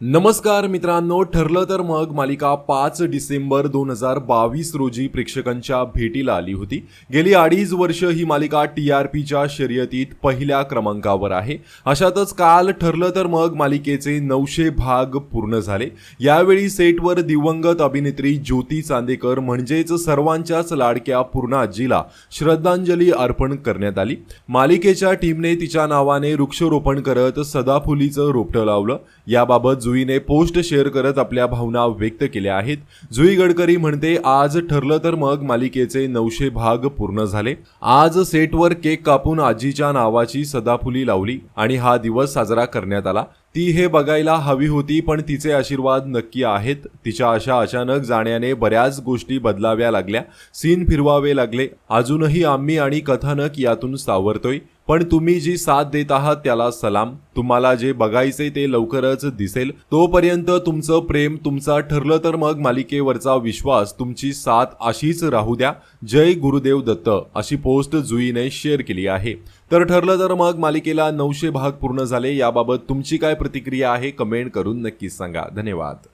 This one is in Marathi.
नमस्कार मित्रांनो ठरलं तर मग मालिका पाच डिसेंबर दोन हजार बावीस रोजी प्रेक्षकांच्या भेटीला आली होती. गेली अडीच वर्ष ही मालिका टी आर पीच्या शर्यतीत पहिल्या क्रमांकावर आहे. अशातच काल ठरलं तर मग मालिकेचे नऊशे भाग पूर्ण झाले. यावेळी सेटवर दिवंगत अभिनेत्री ज्योती चांदेकर म्हणजेच सर्वांच्याच लाडक्या पूर्णाजीला श्रद्धांजली अर्पण करण्यात आली. मालिकेच्या टीमने तिच्या नावाने वृक्षारोपण करत सदाफुलीचं रोपटं लावलं. याबाबत जुईने पोस्ट शेअर करत आपल्या भावना व्यक्त केल्या आहेत. जुई गडकरी म्हणते आज ठरलं तर मग मालिकेचे नऊशे भाग पूर्ण झाले. आज सेटवर केक कापून आजीच्या नावाची सदाफुली लावली आणि हा दिवस साजरा करण्यात आला. ती हे बघायला हवी होती पण तिचे आशीर्वाद नक्की आहेत. तिच्या अशा अचानक जाण्याने बऱ्याच गोष्टी बदलाव्या लागल्या. सीन फिरवावे लागले. अजूनही आम्ही आणि कथानक यातून सावरतोय. पण तुम्ही जी साथ देत आहात त्याला सलाम. तुम्हाला जे बघायचे ते लवकरच दिसेल. तोपर्यंत तुमचं प्रेम तुमचा ठरलं तर मग मालिकेवरचा विश्वास तुमची साथ अशीच राहू द्या. जय गुरुदेव दत्त अशी पोस्ट जुईने शेअर केली आहे. तर ठरलं तर मग मालिकेला नऊशे भाग पूर्ण झाले. याबाबत तुमची काय प्रतिक्रिया आहे कमेंट करून नक्कीच सांगा. धन्यवाद.